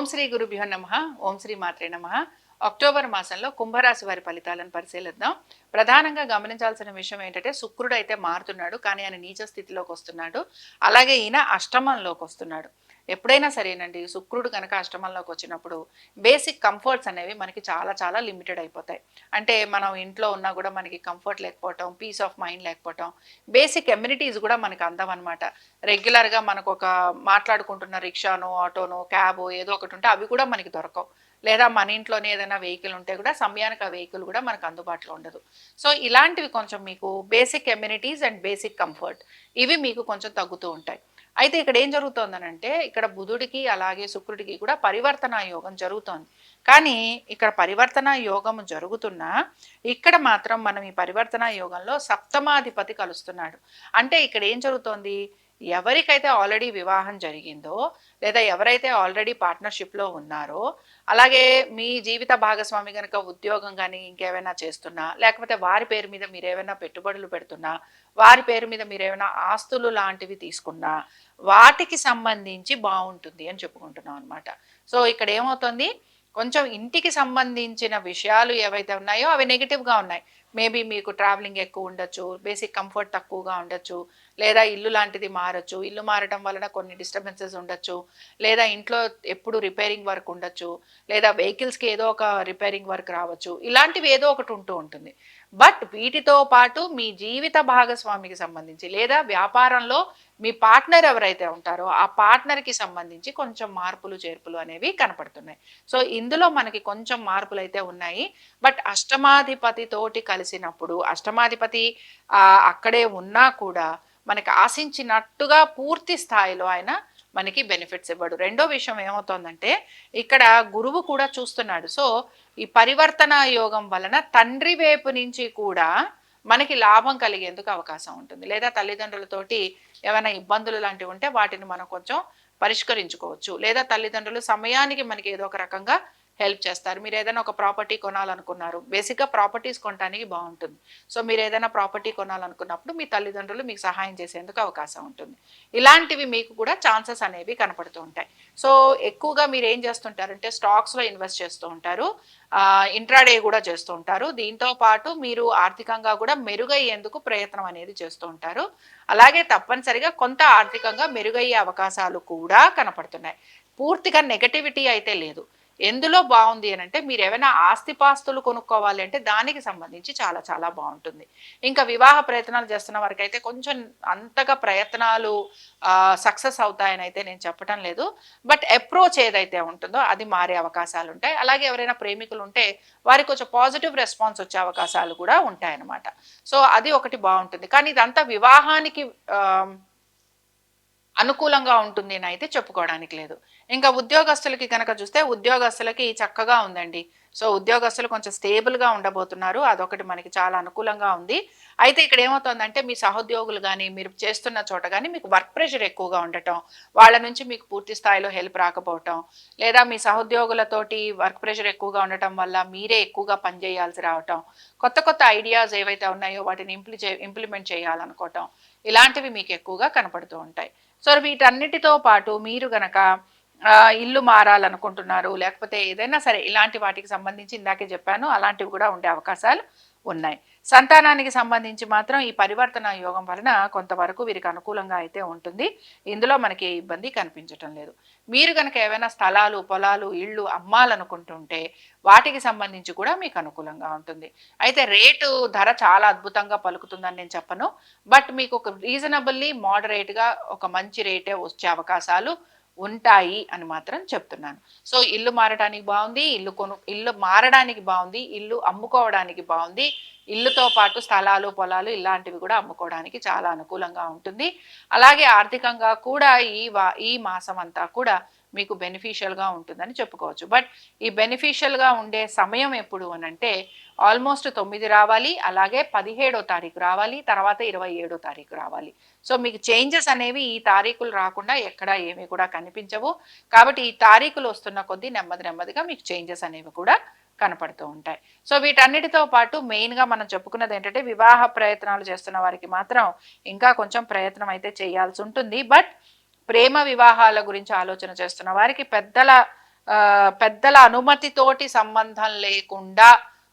ఓం శ్రీ గురుభ్యో నమ. ఓం శ్రీ మాత్రే నమ. అక్టోబర్ మాసంలో కుంభరాశి వారి ఫలితాలను పరిశీలిద్దాం. ప్రధానంగా గమనించాల్సిన విషయం ఏంటంటే శుక్రుడు అయితే మారుతున్నాడు కానీ ఆయన నీచ స్థితిలోకి వస్తున్నాడు. అలాగే ఈయన అష్టమంలోకి వస్తున్నాడు. ఎప్పుడైనా సరేనండి శుక్రుడు కనుక అష్టమంలోకి వచ్చినప్పుడు బేసిక్ కంఫర్ట్స్ అనేవి మనకి చాలా చాలా లిమిటెడ్ అయిపోతాయి. అంటే మనం ఇంట్లో ఉన్నా కూడా మనకి కంఫర్ట్ లేకపోవటం పీస్ ఆఫ్ మైండ్ లేకపోవటం బేసిక్ ఎమ్యూనిటీస్ కూడా మనకి అందవన్నమాట. రెగ్యులర్గా మనకు ఒక మాట్లాడుకుంటున్న రిక్షానో ఆటోనో క్యాబు ఏదో ఒకటి ఉంటే అవి కూడా మనకి దొరకవు. లేదా మన ఇంట్లోనే ఏదైనా వెహికల్ ఉంటే కూడా సమయానికి ఆ వెహికల్ కూడా మనకు అందుబాటులో ఉండదు. సో ఇలాంటివి కొంచెం మీకు basic immunities and basic comfort ఇవి మీకు కొంచెం తగ్గుతూ ఉంటాయి. అయితే ఇక్కడ ఏం జరుగుతోందనంటే ఇక్కడ బుధుడికి అలాగే శుక్రుడికి కూడా పరివర్తన యోగం జరుగుతోంది. కానీ ఇక్కడ పరివర్తన యోగం జరుగుతున్నా ఇక్కడ మాత్రం మనం ఈ పరివర్తన యోగంలో సప్తమాధిపతి కలుస్తున్నాడు. అంటే ఇక్కడ ఏం జరుగుతోంది? ఎవరికైతే ఆల్రెడీ వివాహం జరిగిందో లేదా ఎవరైతే ఆల్రెడీ పార్ట్నర్షిప్లో ఉన్నారో అలాగే మీ జీవిత భాగస్వామి కనుక ఉద్యోగం కానీ ఇంకేమైనా చేస్తున్నా లేకపోతే వారి పేరు మీద మీరు ఏమైనా పెట్టుబడులు పెడుతున్నా వారి పేరు మీద మీరేమైనా ఆస్తులు లాంటివి తీసుకున్నా వాటికి సంబంధించి బాగుంటుంది అని చెప్పుకుంటున్నాం అనమాట సో ఇక్కడ ఏమవుతుంది కొంచెం ఇంటికి సంబంధించిన విషయాలు ఏవైతే ఉన్నాయో అవి నెగిటివ్గా ఉన్నాయి. మేబీ మీకు ట్రావెలింగ్ ఎక్కువ ఉండొచ్చు బేసిక్ కంఫర్ట్ తక్కువగా ఉండొచ్చు లేదా ఇల్లు లాంటిది మారచ్చు ఇల్లు మారడం వలన కొన్ని డిస్టర్బెన్సెస్ ఉండొచ్చు లేదా ఇంట్లో ఎప్పుడు రిపేరింగ్ వర్క్ ఉండొచ్చు లేదా వెహికల్స్కి ఏదో ఒక రిపేరింగ్ వర్క్ రావచ్చు ఇలాంటివి ఏదో ఒకటి ఉంటూ ఉంటుంది. బట్ వీటితో పాటు మీ జీవిత భాగస్వామికి సంబంధించి లేదా వ్యాపారంలో మీ పార్ట్నర్ ఎవరైతే ఉంటారో ఆ పార్ట్నర్కి సంబంధించి కొంచెం మార్పులు చేర్పులు అనేవి కనపడుతున్నాయి. సో ఇందులో మనకి కొంచెం మార్పులు అయితే ఉన్నాయి. బట్ అష్టమాధిపతి తోటి కలిసినప్పుడు అష్టమాధిపతి అక్కడే ఉన్నా కూడా మనకి ఆశించినట్టుగా పూర్తి స్థాయిలో ఆయన మనకి బెనిఫిట్స్ ఇవ్వడు. రెండో విషయం ఏమవుతోందంటే ఇక్కడ గురువు కూడా చూస్తున్నాడు. సో ఈ పరివర్తన యోగం వలన తండ్రి వైపు నుంచి కూడా మనకి లాభం కలిగేందుకు అవకాశం ఉంటుంది. లేదా తల్లిదండ్రులతోటి ఏమైనా ఇబ్బందులు లాంటివి ఉంటే వాటిని మనం కొంచెం పరిష్కరించుకోవచ్చు. లేదా తల్లిదండ్రులు సమయానికి మనకి ఏదో ఒక రకంగా హెల్ప్ చేస్తారు. మీరు ఏదైనా ఒక ప్రాపర్టీ కొనాలనుకున్నారు. బేసిక్గా ప్రాపర్టీస్ కొనడానికి బాగుంటుంది. సో మీరు ఏదైనా ప్రాపర్టీ కొనాలనుకున్నప్పుడు మీ తల్లిదండ్రులు మీకు సహాయం చేసేందుకు అవకాశం ఉంటుంది. ఇలాంటివి మీకు కూడా ఛాన్సెస్ అనేవి కనపడుతూ ఉంటాయి. సో ఎక్కువగా మీరు ఏం చేస్తుంటారంటే స్టాక్స్లో ఇన్వెస్ట్ చేస్తూ ఉంటారు. ఇంట్రాడే కూడా చేస్తూ ఉంటారు. దీంతో పాటు మీరు ఆర్థికంగా కూడా మెరుగయ్యేందుకు ప్రయత్నం అనేది చేస్తూ ఉంటారు. అలాగే తప్పనిసరిగా కొంత ఆర్థికంగా మెరుగయ్యే అవకాశాలు కూడా కనపడుతున్నాయి. పూర్తిగా నెగటివిటీ అయితే లేదు. ఎందులో బాగుంది అని అంటే మీరు ఏమైనా ఆస్తిపాస్తులు కొనుక్కోవాలి అంటే దానికి సంబంధించి చాలా చాలా బాగుంటుంది. ఇంకా వివాహ ప్రయత్నాలు చేస్తున్న వారికి అయితే కొంచెం అంతగా ప్రయత్నాలు సక్సెస్ అవుతాయని అయితే నేను చెప్పటం లేదు. బట్ అప్రోచ్ ఏదైతే ఉంటుందో అది మారే అవకాశాలు ఉంటాయి. అలాగే ఎవరైనా ప్రేమికులు ఉంటే వారికి కొంచెం పాజిటివ్ రెస్పాన్స్ వచ్చే అవకాశాలు కూడా ఉంటాయన్నమాట. సో అది ఒకటి బాగుంటుంది. కానీ ఇదంతా వివాహానికి అనుకూలంగా ఉంటుంది అని అయితే చెప్పుకోవడానికి లేదు. ఇంకా ఉద్యోగస్తులకి కనుక చూస్తే ఉద్యోగస్తులకి చక్కగా ఉందండి. సో ఉద్యోగస్తులు కొంచెం స్టేబుల్గా ఉండబోతున్నారు. అదొకటి మనకి చాలా అనుకూలంగా ఉంది. అయితే ఇక్కడ ఏమవుతుందంటే మీ సహోద్యోగులు కానీ మీరు చేస్తున్న చోట కానీ మీకు వర్క్ ప్రెషర్ ఎక్కువగా ఉండటం వాళ్ళ నుంచి మీకు పూర్తి స్థాయిలో హెల్ప్ రాకపోవటం లేదా మీ సహోద్యోగులతోటి వర్క్ ప్రెషర్ ఎక్కువగా ఉండటం వల్ల మీరే ఎక్కువగా పనిచేయాల్సి రావటం కొత్త కొత్త ఐడియాస్ ఏవైతే ఉన్నాయో వాటిని ఇంప్లి ఇంప్లిమెంట్ చేయాలనుకోవటం ఇలాంటివి మీకు ఎక్కువగా కనపడుతూ ఉంటాయి. సో వీటన్నిటితో పాటు మీరు గనక ఇల్లు మారాలనుకుంటున్నారు లేకపోతే ఏదైనా సరే ఇలాంటి వాటికి సంబంధించి ఇందాకే చెప్పాను అలాంటివి కూడా ఉండే అవకాశాలు ఉన్నాయి. సంతానానికి సంబంధించి మాత్రం ఈ పరివర్తన యోగం వలన కొంతవరకు వీరికి అనుకూలంగా అయితే ఉంటుంది. ఇందులో మనకి ఏ ఇబ్బంది కనిపించటం లేదు. మీరు కనుక ఏవైనా స్థలాలు పొలాలు ఇళ్ళు అమ్మాలనుకుంటుంటే వాటికి సంబంధించి కూడా మీకు అనుకూలంగా ఉంటుంది. అయితే రేటు ధర చాలా అద్భుతంగా పలుకుతుందని నేను చెప్పను. బట్ మీకు ఒక రీజనబుల్లీ మోడరేట్గా ఒక మంచి రేటే వచ్చే అవకాశాలు ఉంటాయి అని మాత్రం చెప్తున్నాను. సో ఇల్లు మారడానికి బాగుంది ఇల్లు కొను ఇల్లు మారడానికి బాగుంది ఇల్లు అమ్ముకోవడానికి బాగుంది ఇల్లుతో పాటు స్థలాలు పొలాలు ఇలాంటివి కూడా అమ్ముకోవడానికి చాలా అనుకూలంగా ఉంటుంది. అలాగే ఆర్థికంగా కూడా ఈ వా ఈ మాసం అంతా కూడా మీకు బెనిఫిషియల్గా ఉంటుందని చెప్పుకోవచ్చు. బట్ ఈ బెనిఫిషియల్గా ఉండే సమయం ఎప్పుడు అని అంటే ఆల్మోస్ట్ తొమ్మిది రావాలి అలాగే పదిహేడో తారీఖు రావాలి తర్వాత ఇరవై ఏడో తారీఖు రావాలి. సో మీకు చేంజెస్ అనేవి ఈ తారీఖులు రాకుండా ఎక్కడా ఏమీ కూడా కనిపించవు. కాబట్టి ఈ తారీఖులు వస్తున్న కొద్దీ నెమ్మది నెమ్మదిగా మీకు చేంజెస్ అనేవి కూడా కనపడుతూ ఉంటాయి. సో వీటన్నిటితో పాటు మెయిన్గా మనం చెప్పుకున్నది ఏంటంటే వివాహ ప్రయత్నాలు చేస్తున్న వారికి మాత్రం ఇంకా కొంచెం ప్రయత్నం అయితే చేయాల్సి ఉంటుంది. బట్ ప్రేమ వివాహాల గురించి ఆలోచన చేస్తున్న వారికి పెద్దల పెద్దల అనుమతితోటి సంబంధం లేకుండా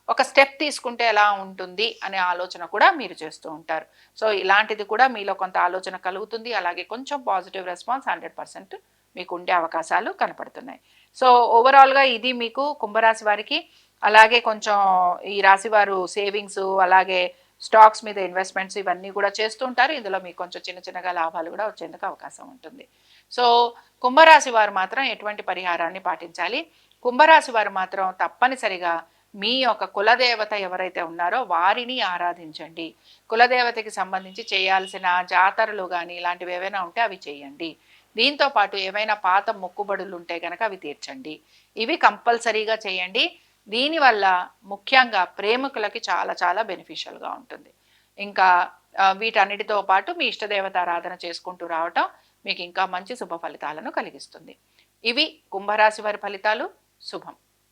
ఒక స్టెప్ తీసుకుంటే ఎలా ఉంటుంది అనే ఆలోచన కూడా మీరు చేస్తూ ఉంటారు. సో ఇలాంటిది కూడా మీలో కొంత ఆలోచన కలుగుతుంది. అలాగే కొంచెం పాజిటివ్ రెస్పాన్స్ హండ్రెడ్ పర్సెంట్ మీకు ఉండే అవకాశాలు కనపడుతున్నాయి. సో ఓవరాల్గా ఇది మీకు కుంభరాశి వారికి అలాగే కొంచెం ఈ రాశి వారు సేవింగ్స్ అలాగే స్టాక్స్ మీద ఇన్వెస్ట్మెంట్స్ ఇవన్నీ కూడా చేస్తూ ఉంటారు ఇందులో మీకు కొంచెం చిన్న చిన్నగా లాభాలు కూడా వచ్చేందుకు అవకాశం ఉంటుంది. సో కుంభరాశి వారు మాత్రం ఎటువంటి పరిహారాన్ని పాటించాలి? కుంభరాశి వారు మాత్రం తప్పనిసరిగా మీ యొక్క కులదేవత ఎవరైతే ఉన్నారో వారిని ఆరాధించండి. కులదేవతకి సంబంధించి చేయాల్సిన జాతరలు కానీ ఇలాంటివి ఏవైనా ఉంటే అవి చేయండి. దీంతో పాటు ఏవైనా పాత మొక్కుబడులు ఉంటే కనుక అవి తీర్చండి. ఇవి కంపల్సరీగా చేయండి. దీనివల్ల ముఖ్యంగా ప్రేమికులకి చాలా చాలా బెనిఫిషియల్గా ఉంటుంది. ఇంకా వీటన్నిటితో పాటు మీ ఇష్టదేవత ఆరాధన చేసుకుంటూ రావటం మీకు ఇంకా మంచి శుభ ఫలితాలను కలిగిస్తుంది. ఇవి కుంభరాశి వారి ఫలితాలు. శుభం.